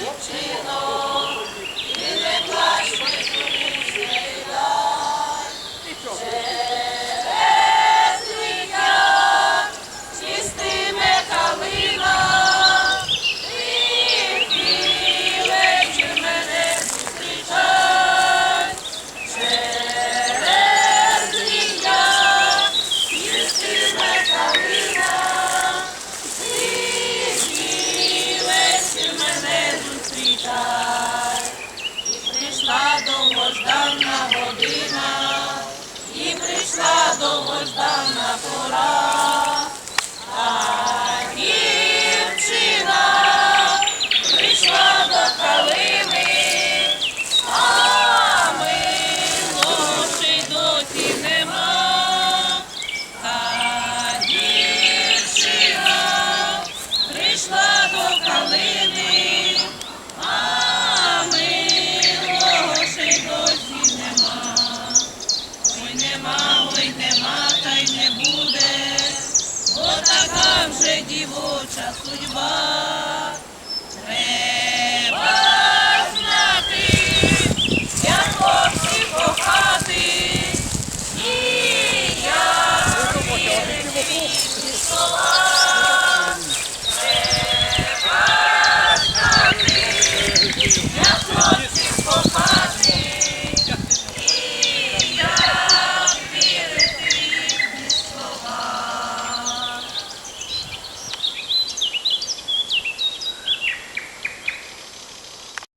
дівчино. чай, і прийшла довгождана година, і прийшла довгождана пора. наша судьба. Треба знати, як кохати, і я вірити вічні слова.